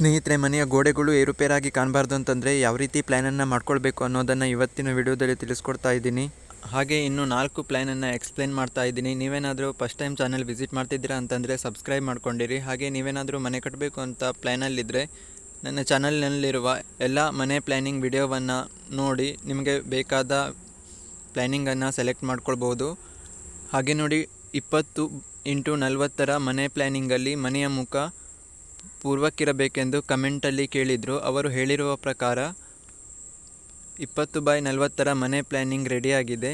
ಸ್ನೇಹಿತರೆ, ಮನೆಯ ಗೋಡೆಗಳು ಏರುಪೇರಾಗಿ ಕಾಣಬಾರ್ದು ಅಂತಂದರೆ ಯಾವ ರೀತಿ ಪ್ಲ್ಯಾನನ್ನು ಮಾಡ್ಕೊಳ್ಬೇಕು ಅನ್ನೋದನ್ನು ಇವತ್ತಿನ ವಿಡಿಯೋದಲ್ಲಿ ತಿಳಿಸ್ಕೊಡ್ತಾ ಇದ್ದೀನಿ. ಹಾಗೆ ಇನ್ನು ನಾಲ್ಕು ಪ್ಲ್ಯಾನನ್ನು ಎಕ್ಸ್ಪ್ಲೇನ್ ಮಾಡ್ತಾ ಇದ್ದೀನಿ. ನೀವೇನಾದರೂ ಫಸ್ಟ್ ಟೈಮ್ ಚಾನಲ್ ವಿಸಿಟ್ ಮಾಡ್ತಿದ್ದೀರಾ ಅಂತಂದರೆ ಸಬ್ಸ್ಕ್ರೈಬ್ ಮಾಡ್ಕೊಂಡಿರಿ. ಹಾಗೆ ನೀವೇನಾದರೂ ಮನೆ ಕಟ್ಟಬೇಕು ಅಂತ ಪ್ಲ್ಯಾನಲ್ಲಿದ್ದರೆ ನನ್ನ ಚಾನಲ್ನಲ್ಲಿರುವ ಎಲ್ಲ ಮನೆ ಪ್ಲ್ಯಾನಿಂಗ್ ವಿಡಿಯೋವನ್ನು ನೋಡಿ ನಿಮಗೆ ಬೇಕಾದ ಪ್ಲ್ಯಾನಿಂಗನ್ನು ಸೆಲೆಕ್ಟ್ ಮಾಡ್ಕೊಳ್ಬೋದು ಹಾಗೆ ನೋಡಿ ಇಪ್ಪತ್ತು ಇಂಟು ನಲವತ್ತರ ಮನೆ ಪ್ಲ್ಯಾನಿಂಗಲ್ಲಿ ಮನೆಯ ಮುಖ ಪೂರ್ವಕ್ಕಿರಬೇಕೆಂದು ಕಮೆಂಟಲ್ಲಿ ಕೇಳಿದರು. ಅವರು ಹೇಳಿರುವ ಪ್ರಕಾರ ಇಪ್ಪತ್ತು ಬೈ ನಲವತ್ತರ ಮನೆ ಪ್ಲ್ಯಾನಿಂಗ್ ರೆಡಿಯಾಗಿದೆ.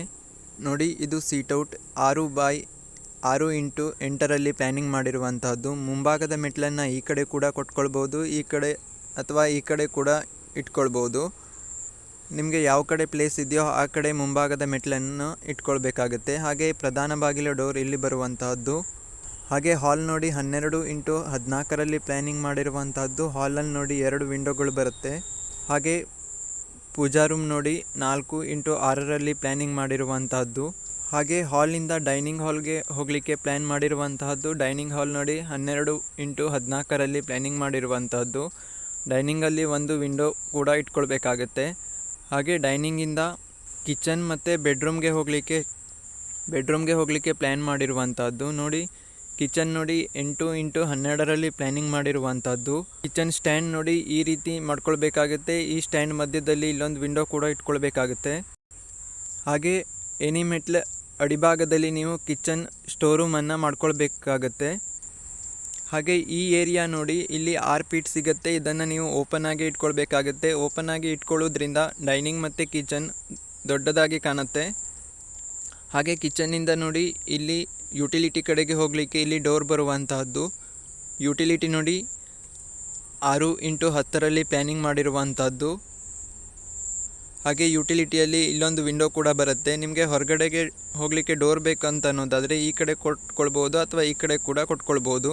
ನೋಡಿ, ಇದು ಸೀಟೌಟ್ ಆರು ಬೈ ಆರು ಇಂಟು ಎಂಟರಲ್ಲಿ ಪ್ಲ್ಯಾನಿಂಗ್ ಮಾಡಿರುವಂತಹದ್ದು. ಮುಂಭಾಗದ ಮೆಟ್ಲನ್ನು ಈ ಕಡೆ ಕೂಡ ಕೊಟ್ಕೊಳ್ಬೋದು, ಈ ಕಡೆ ಅಥವಾ ಈ ಕಡೆ ಕೂಡ ಇಟ್ಕೊಳ್ಬೋದು. ನಿಮಗೆ ಯಾವ ಕಡೆ ಪ್ಲೇಸ್ ಇದೆಯೋ ಆ ಕಡೆ ಮುಂಭಾಗದ ಮೆಟ್ಲನ್ನು ಇಟ್ಕೊಳ್ಬೇಕಾಗುತ್ತೆ. ಹಾಗೆ ಪ್ರಧಾನ ಬಾಗಿಲ ಡೋರ್ ಇಲ್ಲಿ ಬರುವಂತಹದ್ದು. ಹಾಗೆ ಹಾಲ್ ನೋಡಿ ಹನ್ನೆರಡು ಇಂಟು ಹದಿನಾಲ್ಕರಲ್ಲಿ ಪ್ಲ್ಯಾನಿಂಗ್ ಮಾಡಿರುವಂತಹದ್ದು ಹಾಲಲ್ಲಿ ನೋಡಿ ಎರಡು ವಿಂಡೋಗಳು ಬರುತ್ತೆ. ಹಾಗೆ ಪೂಜಾ ರೂಮ್ ನೋಡಿ ನಾಲ್ಕು ಇಂಟು ಆರರಲ್ಲಿ ಪ್ಲ್ಯಾನಿಂಗ್ ಮಾಡಿರುವಂತಹದ್ದು. ಹಾಗೆ ಹಾಲಿಂದ ಡೈನಿಂಗ್ ಹಾಲ್ಗೆ ಹೋಗಲಿಕ್ಕೆ ಪ್ಲ್ಯಾನ್ ಮಾಡಿರುವಂತಹದ್ದು ಡೈನಿಂಗ್ ಹಾಲ್ ನೋಡಿ ಹನ್ನೆರಡು ಇಂಟು ಹದಿನಾಲ್ಕರಲ್ಲಿ ಪ್ಲ್ಯಾನಿಂಗ್ ಮಾಡಿರುವಂತಹದ್ದು. ಡೈನಿಂಗಲ್ಲಿ ಒಂದು ವಿಂಡೋ ಕೂಡ ಇಟ್ಕೊಳ್ಬೇಕಾಗತ್ತೆ. ಹಾಗೆ ಡೈನಿಂಗಿಂದ ಕಿಚನ್ ಮತ್ತು ಬೆಡ್ರೂಮ್ಗೆ ಹೋಗಲಿಕ್ಕೆ ಬೆಡ್ರೂಮ್ಗೆ ಹೋಗಲಿಕ್ಕೆ ಪ್ಲ್ಯಾನ್ ಮಾಡಿರುವಂಥದ್ದು ನೋಡಿ ಕಿಚನ್ ನೋಡಿ ಎಂಟು ಇಂಟು ಹನ್ನೆರಡರಲ್ಲಿ ಪ್ಲ್ಯಾನಿಂಗ್ ಮಾಡಿರುವಂಥದ್ದು. ಕಿಚನ್ ಸ್ಟ್ಯಾಂಡ್ ನೋಡಿ ಈ ರೀತಿ ಮಾಡ್ಕೊಳ್ಬೇಕಾಗುತ್ತೆ. ಈ ಸ್ಟ್ಯಾಂಡ್ ಮಧ್ಯದಲ್ಲಿ ಇಲ್ಲೊಂದು ವಿಂಡೋ ಕೂಡ ಇಟ್ಕೊಳ್ಬೇಕಾಗುತ್ತೆ. ಹಾಗೆ ಎನಿ ಮೆಟ್ಲ ಅಡಿಭಾಗದಲ್ಲಿ ನೀವು ಕಿಚನ್ ಸ್ಟೋರೂಮನ್ನು ಮಾಡ್ಕೊಳ್ಬೇಕಾಗತ್ತೆ. ಹಾಗೆ ಈ ಏರಿಯಾ ನೋಡಿ ಇಲ್ಲಿ ಆರ್ ಪೀಟ್ ಸಿಗುತ್ತೆ. ಇದನ್ನು ನೀವು ಓಪನ್ ಆಗಿ ಇಟ್ಕೊಳ್ಬೇಕಾಗುತ್ತೆ. ಓಪನ್ ಆಗಿ ಇಟ್ಕೊಳ್ಳೋದ್ರಿಂದ ಡೈನಿಂಗ್ ಮತ್ತು ಕಿಚನ್ ದೊಡ್ಡದಾಗಿ ಕಾಣುತ್ತೆ. ಹಾಗೆ ಕಿಚನ್ನಿಂದ ನೋಡಿ ಇಲ್ಲಿ ಯುಟಿಲಿಟಿ ಕಡೆಗೆ ಹೋಗಲಿಕ್ಕೆ ಇಲ್ಲಿ ಡೋರ್ ಬರುವಂತಹದ್ದು. ಯುಟಿಲಿಟಿ ನೋಡಿ, ಆರು ಇಂಟು ಹತ್ತರಲ್ಲಿ ಪ್ಲ್ಯಾನಿಂಗ್ ಮಾಡಿರುವಂಥದ್ದು ಹಾಗೆ ಯುಟಿಲಿಟಿಯಲ್ಲಿ ಇಲ್ಲೊಂದು ವಿಂಡೋ ಕೂಡ ಬರುತ್ತೆ. ನಿಮಗೆ ಹೊರಗಡೆಗೆ ಹೋಗಲಿಕ್ಕೆ ಡೋರ್ ಬೇಕಂತ ಅನ್ನೋದಾದರೆ ಈ ಕಡೆ ಕೊಟ್ಕೊಳ್ಬೋದು ಅಥವಾ ಈ ಕಡೆ ಕೂಡ ಕೊಟ್ಕೊಳ್ಬೋದು.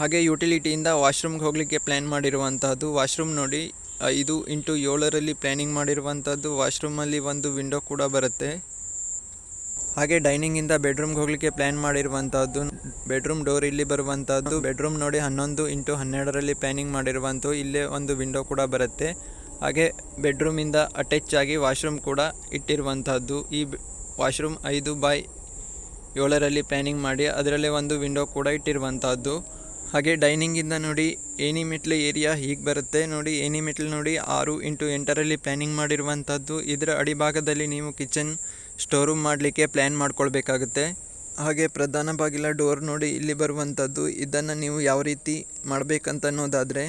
ಹಾಗೆ ಯುಟಿಲಿಟಿಯಿಂದ ವಾಶ್ರೂಮ್ಗೆ ಹೋಗಲಿಕ್ಕೆ ಪ್ಲ್ಯಾನ್ ಮಾಡಿರುವಂತಹದ್ದು. ವಾಶ್ರೂಮ್ ನೋಡಿ, ಐದು ಇಂಟು ಏಳರಲ್ಲಿ ಪ್ಲ್ಯಾನಿಂಗ್ ಮಾಡಿರುವಂಥದ್ದು ವಾಶ್ರೂಮಲ್ಲಿ ಒಂದು ವಿಂಡೋ ಕೂಡ ಬರುತ್ತೆ. ಹಾಗೆ ಡೈನಿಂಗಿಂದ ಬೆಡ್ರೂಮ್ಗೆ ಹೋಗಲಿಕ್ಕೆ ಪ್ಲಾನ್ ಮಾಡಿರುವಂತಹದ್ದು, ಬೆಡ್ರೂಮ್ ಡೋರ್ ಇಲ್ಲಿ ಬರುವಂತಹದ್ದು, ಬೆಡ್ರೂಮ್ ನೋಡಿ ಹನ್ನೊಂದು ಇಂಟು ಹನ್ನೆರಡರಲ್ಲಿ ಪ್ಲಾನಿಂಗ್ ಮಾಡಿರುವಂಥದ್ದು ಇಲ್ಲೇ ಒಂದು ವಿಂಡೋ ಕೂಡ ಬರುತ್ತೆ. ಹಾಗೆ ಬೆಡ್ರೂಮಿಂದ ಅಟ್ಯಾಚ್ ಆಗಿ ವಾಶ್ರೂಮ್ ಕೂಡ ಇಟ್ಟಿರುವಂತಹದ್ದು. ಈ ವಾಶ್ರೂಮ್ ಐದು ಬೈ ಏಳರಲ್ಲಿ ಪ್ಲಾನಿಂಗ್ ಮಾಡಿ ಅದರಲ್ಲೇ ಒಂದು ವಿಂಡೋ ಕೂಡ ಇಟ್ಟಿರುವಂತಹದ್ದು. ಹಾಗೆ ಡೈನಿಂಗಿಂದ ನೋಡಿ ಏನಿ ಮೆಟ್ಲು ಏರಿಯಾ ಹೀಗೆ ಬರುತ್ತೆ. ನೋಡಿ ಏನಿ ಮೆಟ್ಲು ನೋಡಿ ಆರು ಇಂಟು ಎಂಟರಲ್ಲಿ ಪ್ಲಾನಿಂಗ್ ಮಾಡಿರುವಂಥದ್ದು ಇದರ ಅಡಿಭಾಗದಲ್ಲಿ ನೀವು ಕಿಚನ್ ಸ್ಟೋರೂಮ್ ಮಾಡಲಿಕ್ಕೆ ಪ್ಲ್ಯಾನ್ ಮಾಡ್ಕೊಳ್ಬೇಕಾಗುತ್ತೆ. ಹಾಗೆ ಪ್ರಧಾನ ಬಾಗಿಲ ಡೋರ್ ನೋಡಿ ಇಲ್ಲಿ ಬರುವಂಥದ್ದು ಇದನ್ನು ನೀವು ಯಾವ ರೀತಿ ಮಾಡಬೇಕಂತ ಅನ್ನೋದಾದರೆ,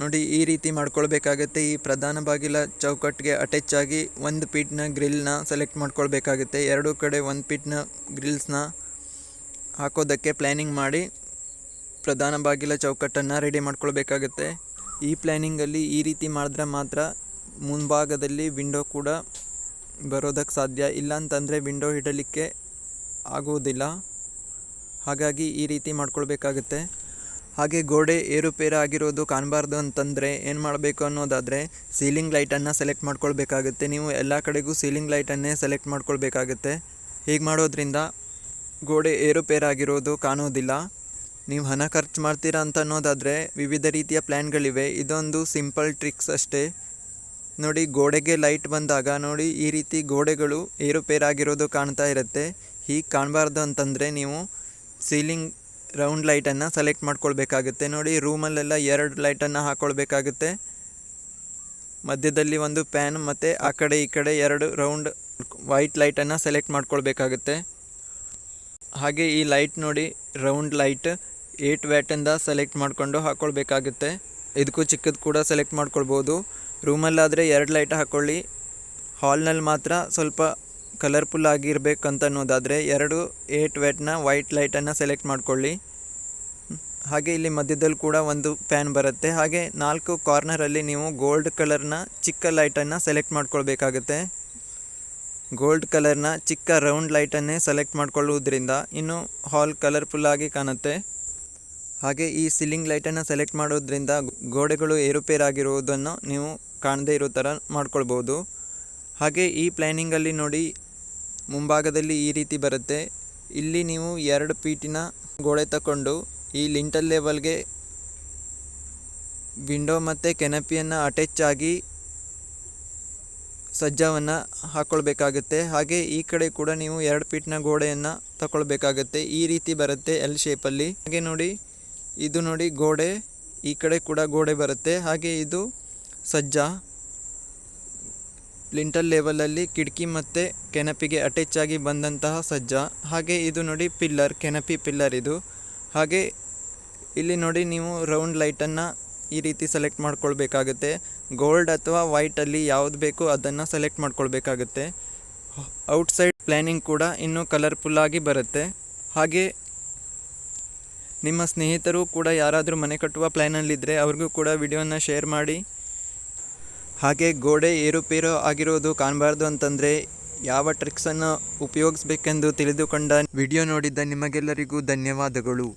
ನೋಡಿ ಈ ರೀತಿ ಮಾಡ್ಕೊಳ್ಬೇಕಾಗತ್ತೆ. ಈ ಪ್ರಧಾನ ಬಾಗಿಲ ಚೌಕಟ್ಟಿಗೆ ಅಟ್ಯಾಚ್ ಆಗಿ ಒಂದು ಪೀಟ್ನ ಗ್ರಿಲ್ನ ಸೆಲೆಕ್ಟ್ ಮಾಡ್ಕೊಳ್ಬೇಕಾಗುತ್ತೆ. ಎರಡು ಕಡೆ ಒಂದು ಪೀಟ್ನ ಗ್ರಿಲ್ಸ್ನ ಹಾಕೋದಕ್ಕೆ ಪ್ಲ್ಯಾನಿಂಗ್ ಮಾಡಿ ಪ್ರಧಾನ ಬಾಗಿಲ ಚೌಕಟ್ಟನ್ನು ರೆಡಿ ಮಾಡ್ಕೊಳ್ಬೇಕಾಗುತ್ತೆ. ಈ ಪ್ಲ್ಯಾನಿಂಗಲ್ಲಿ ಈ ರೀತಿ ಮಾಡಿದ್ರೆ ಮಾತ್ರ ಮುಂಭಾಗದಲ್ಲಿ ವಿಂಡೋ ಕೂಡ ಬರೋದಕ್ಕೆ ಸಾಧ್ಯ. ಇಲ್ಲ ಅಂತಂದರೆ ವಿಂಡೋ ಇಡಲಿಕ್ಕೆ ಆಗುವುದಿಲ್ಲ. ಹಾಗಾಗಿ ಈ ರೀತಿ ಮಾಡ್ಕೊಳ್ಬೇಕಾಗುತ್ತೆ. ಹಾಗೆ ಗೋಡೆ ಏರುಪೇರು ಆಗಿರೋದು ಕಾಣಬಾರ್ದು ಅಂತಂದರೆ ಏನು ಮಾಡಬೇಕು ಅನ್ನೋದಾದರೆ ಸೀಲಿಂಗ್ ಲೈಟನ್ನು ಸೆಲೆಕ್ಟ್ ಮಾಡ್ಕೊಳ್ಬೇಕಾಗುತ್ತೆ. ನೀವು ಎಲ್ಲ ಕಡೆಗೂ ಸೀಲಿಂಗ್ ಲೈಟನ್ನೇ ಸೆಲೆಕ್ಟ್ ಮಾಡ್ಕೊಳ್ಬೇಕಾಗುತ್ತೆ. ಹೀಗೆ ಮಾಡೋದ್ರಿಂದ ಗೋಡೆ ಏರುಪೇರಾಗಿರೋದು ಕಾಣೋದಿಲ್ಲ ನೀವು ಹಣ ಖರ್ಚು ಮಾಡ್ತೀರಾ ಅಂತ ಅನ್ನೋದಾದರೆ ವಿವಿಧ ರೀತಿಯ ಪ್ಲ್ಯಾನ್ಗಳಿವೆ ಇದೊಂದು ಸಿಂಪಲ್ ಟ್ರಿಕ್ಸ್ ಅಷ್ಟೇ. ನೋಡಿ ಗೋಡೆಗೆ ಲೈಟ್ ಬಂದಾಗ ನೋಡಿ ಈ ರೀತಿ ಗೋಡೆಗಳು ಏರುಪೇರಾಗಿರೋದು ಕಾಣ್ತಾ ಇರುತ್ತೆ. ಹೀಗೆ ಕಾಣಬಾರ್ದು ಅಂತಂದರೆ ನೀವು ಸೀಲಿಂಗ್ ರೌಂಡ್ ಲೈಟನ್ನು ಸೆಲೆಕ್ಟ್ ಮಾಡ್ಕೊಳ್ಬೇಕಾಗುತ್ತೆ. ನೋಡಿ ರೂಮಲ್ಲೆಲ್ಲ ಎರಡು ಲೈಟನ್ನು ಹಾಕ್ಕೊಳ್ಬೇಕಾಗುತ್ತೆ ಮಧ್ಯದಲ್ಲಿ ಒಂದು ಪ್ಯಾನ್ ಮತ್ತು ಆ ಕಡೆ ಈ ಕಡೆ ಎರಡು ರೌಂಡ್ ವೈಟ್ ಲೈಟನ್ನು ಸೆಲೆಕ್ಟ್ ಮಾಡ್ಕೊಳ್ಬೇಕಾಗುತ್ತೆ. ಹಾಗೆ ಈ ಲೈಟ್ ನೋಡಿ ರೌಂಡ್ ಲೈಟ್ ಏಟ್ ವ್ಯಾಟಿಂದ ಸೆಲೆಕ್ಟ್ ಮಾಡಿಕೊಂಡು ಹಾಕ್ಕೊಳ್ಬೇಕಾಗುತ್ತೆ ಇದಕ್ಕೂ ಚಿಕ್ಕದು ಕೂಡ ಸೆಲೆಕ್ಟ್ ಮಾಡ್ಕೊಳ್ಬೋದು. ರೂಮಲ್ಲಾದರೆ ಎರಡು ಲೈಟ್ ಹಾಕ್ಕೊಳ್ಳಿ ಹಾಲ್ನಲ್ಲಿ ಮಾತ್ರ ಸ್ವಲ್ಪ ಕಲರ್ಫುಲ್ ಆಗಿರಬೇಕಂತ ಅನ್ನೋದಾದರೆ ಎರಡು ಏಟ್ ವೆಟ್ನ ವೈಟ್ ಲೈಟನ್ನು ಸೆಲೆಕ್ಟ್ ಮಾಡ್ಕೊಳ್ಳಿ. ಹಾಗೆ ಇಲ್ಲಿ ಮಧ್ಯದಲ್ಲಿ ಕೂಡ ಒಂದು ಫ್ಯಾನ್ ಬರುತ್ತೆ. ಹಾಗೆ ನಾಲ್ಕು ಕಾರ್ನರಲ್ಲಿ ನೀವು ಗೋಲ್ಡ್ ಕಲರ್ನ ಚಿಕ್ಕ ಲೈಟನ್ನು ಸೆಲೆಕ್ಟ್ ಮಾಡ್ಕೊಳ್ಬೇಕಾಗುತ್ತೆ. ಗೋಲ್ಡ್ ಕಲರ್ನ ಚಿಕ್ಕ ರೌಂಡ್ ಲೈಟನ್ನೇ ಸೆಲೆಕ್ಟ್ ಮಾಡ್ಕೊಳ್ಳುವುದರಿಂದ ಇನ್ನು ಹಾಲ್ ಕಲರ್ಫುಲ್ಲಾಗಿ ಕಾಣುತ್ತೆ. ಹಾಗೆ ಈ ಸೀಲಿಂಗ್ ಲೈಟನ್ನು ಸೆಲೆಕ್ಟ್ ಮಾಡೋದ್ರಿಂದ ಗೋಡೆಗಳು ಏರುಪೇರಾಗಿರುವುದನ್ನು ನೀವು ಕಾಣದೇ ಇರೋ ಥರ ಮಾಡ್ಕೊಳ್ಬೋದು. ಹಾಗೆ ಈ ಪ್ಲ್ಯಾನಿಂಗಲ್ಲಿ ನೋಡಿ ಮುಂಭಾಗದಲ್ಲಿ ಈ ರೀತಿ ಬರುತ್ತೆ. ಇಲ್ಲಿ ನೀವು ಎರಡು ಪೀಟಿನ ಗೋಡೆ ತಗೊಂಡು ಈ ಲಿಂಟಲ್ ಲೆವೆಲ್ಗೆ ವಿಂಡೋ ಮತ್ತು ಕೆನಪಿಯನ್ನು ಅಟ್ಯಾಚ್ ಆಗಿ ಸಜ್ಜವನ್ನು ಹಾಕ್ಕೊಳ್ಬೇಕಾಗುತ್ತೆ ಹಾಗೆ ಈ ಕಡೆ ಕೂಡ ನೀವು ಎರಡು ಫೀಟ್ನ ಗೋಡೆಯನ್ನು ತಗೊಳ್ಬೇಕಾಗುತ್ತೆ ಈ ರೀತಿ ಬರುತ್ತೆ ಎಲ್ ಶೇಪಲ್ಲಿ ಹಾಗೆ ನೋಡಿ ಇದು ನೋಡಿ ಗೋಡೆ, ಈ ಕಡೆ ಕೂಡ ಗೋಡೆ ಬರುತ್ತೆ. ಹಾಗೆ ಇದು ಸಜ್ಜ. ಲಿಂಟಲ್ ಲೆವೆಲಲ್ಲಿ ಕಿಟಕಿ ಮತ್ತು ಕೆನಪಿಗೆ ಅಟ್ಯಾಚ್ ಆಗಿ ಬಂದಂತಹ ಸಜ್ಜ. ಹಾಗೆ ಇದು ನೋಡಿ ಪಿಲ್ಲರ್, ಕೆನಪಿ ಪಿಲ್ಲರ್ ಇದು. ಹಾಗೆ ಇಲ್ಲಿ ನೋಡಿ ನೀವು ರೌಂಡ್ ಲೈಟನ್ನು ಈ ರೀತಿ ಸೆಲೆಕ್ಟ್ ಮಾಡ್ಕೊಳ್ಬೇಕಾಗುತ್ತೆ. ಗೋಲ್ಡ್ ಅಥವಾ ವೈಟಲ್ಲಿ ಯಾವ್ದು ಬೇಕೋ ಅದನ್ನು ಸೆಲೆಕ್ಟ್ ಮಾಡ್ಕೊಳ್ಬೇಕಾಗುತ್ತೆ. ಔಟ್ಸೈಡ್ ಪ್ಲ್ಯಾನಿಂಗ್ ಕೂಡ ಇನ್ನೂ ಕಲರ್ಫುಲ್ಲಾಗಿ ಬರುತ್ತೆ. ಹಾಗೆ ನಿಮ್ಮ ಸ್ನೇಹಿತರು ಕೂಡ ಯಾರಾದರೂ ಮನೆ ಕಟ್ಟುವ ಪ್ಲ್ಯಾನಲ್ಲಿದ್ದರೆ ಅವ್ರಿಗೂ ಕೂಡ ವಿಡಿಯೋನ ಶೇರ್ ಮಾಡಿ. ಹಾಗೆ ಗೋಡೆ ಏರುಪೇರು ಆಗಿರೋದು ಕಾಣಬಾರ್ದು ಅಂತಂದರೆ ಯಾವ ಟ್ರಿಕ್ಸನ್ನು ಉಪಯೋಗಿಸ್ಬೇಕೆಂದು ತಿಳಿದುಕೊಂಡ ವಿಡಿಯೋ ನೋಡಿದ್ದ ನಿಮಗೆಲ್ಲರಿಗೂ ಧನ್ಯವಾದಗಳು.